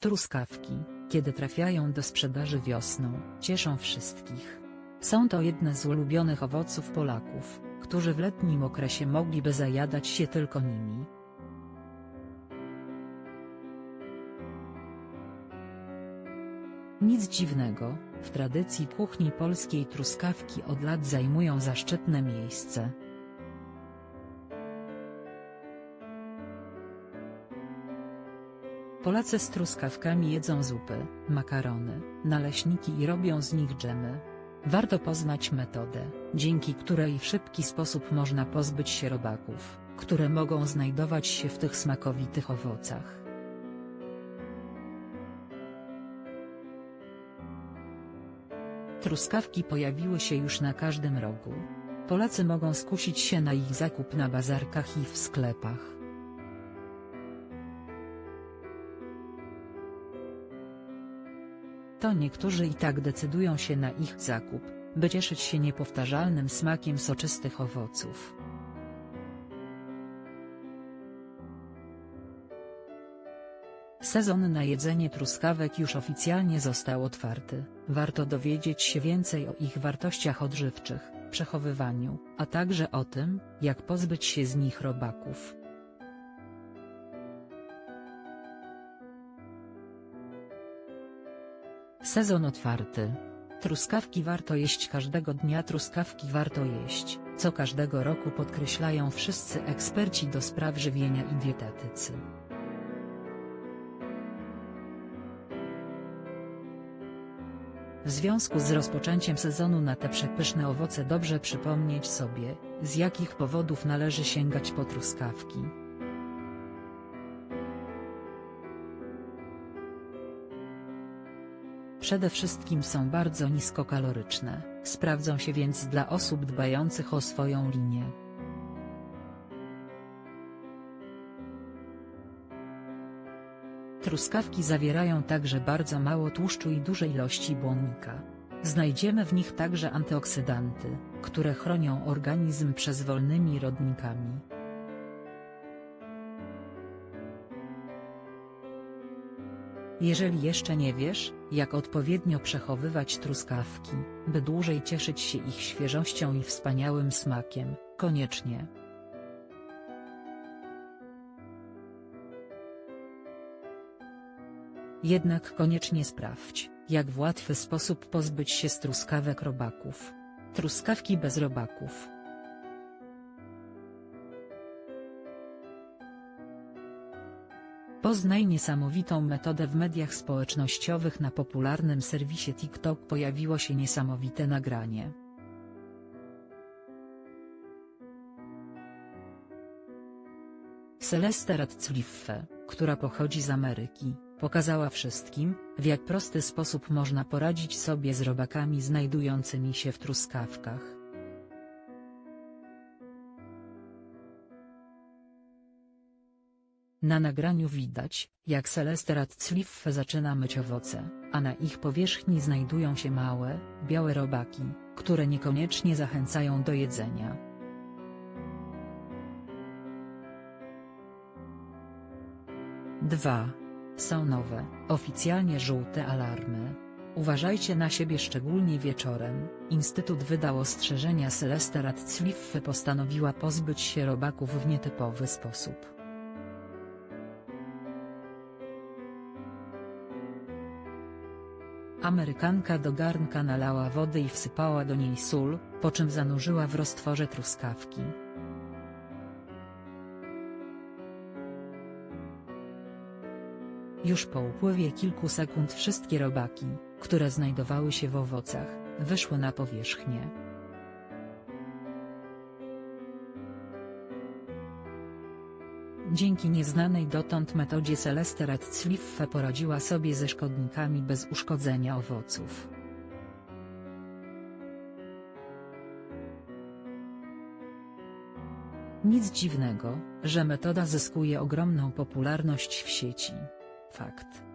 Truskawki, kiedy trafiają do sprzedaży wiosną, cieszą wszystkich. Są to jedne z ulubionych owoców Polaków, którzy w letnim okresie mogliby zajadać się tylko nimi. Nic dziwnego, w tradycji kuchni polskiej truskawki od lat zajmują zaszczytne miejsce. Polacy z truskawkami jedzą zupy, makarony, naleśniki i robią z nich dżemy. Warto poznać metodę, dzięki której w szybki sposób można pozbyć się robaków, które mogą znajdować się w tych smakowitych owocach. Truskawki pojawiły się już na każdym rogu. Polacy mogą skusić się na ich zakup na bazarkach i w sklepach. To niektórzy i tak decydują się na ich zakup, by cieszyć się niepowtarzalnym smakiem soczystych owoców. Sezon na jedzenie truskawek już oficjalnie został otwarty, warto dowiedzieć się więcej o ich wartościach odżywczych, przechowywaniu, a także o tym, jak pozbyć się z nich robaków. Sezon otwarty. Truskawki warto jeść każdego dnia Truskawki warto jeść, co każdego roku podkreślają wszyscy eksperci do spraw żywienia i dietetycy. W związku z rozpoczęciem sezonu na te przepyszne owoce dobrze przypomnieć sobie, z jakich powodów należy sięgać po truskawki. Przede wszystkim są bardzo niskokaloryczne, sprawdzą się więc dla osób dbających o swoją linię. Truskawki zawierają także bardzo mało tłuszczu i duże ilości błonnika. Znajdziemy w nich także antyoksydanty, które chronią organizm przed wolnymi rodnikami. Jeżeli jeszcze nie wiesz, jak odpowiednio przechowywać truskawki, by dłużej cieszyć się ich świeżością i wspaniałym smakiem, koniecznie. Jednak koniecznie sprawdź, jak w łatwy sposób pozbyć się z truskawek robaków. Truskawki bez robaków. Poznaj niesamowitą metodę w mediach społecznościowych na popularnym serwisie TikTok pojawiło się niesamowite nagranie. Celeste Radcliffe, która pochodzi z Ameryki, pokazała wszystkim, w jak prosty sposób można poradzić sobie z robakami znajdującymi się w truskawkach. Na nagraniu widać, jak Celeste Radcliffe zaczyna myć owoce, a na ich powierzchni znajdują się małe, białe robaki, które niekoniecznie zachęcają do jedzenia. Dwa. Są nowe, oficjalnie żółte alarmy. Uważajcie na siebie szczególnie wieczorem. Instytut wydał ostrzeżenia Celeste Radcliffe postanowiła pozbyć się robaków w nietypowy sposób. Amerykanka do garnka nalała wody i wsypała do niej sól, po czym zanurzyła w roztworze truskawki. Już po upływie kilku sekund wszystkie robaki, które znajdowały się w owocach, wyszły na powierzchnię. Dzięki nieznanej dotąd metodzie Celeste Radcliffe poradziła sobie ze szkodnikami bez uszkodzenia owoców. Nic dziwnego, że metoda zyskuje ogromną popularność w sieci. Fakt.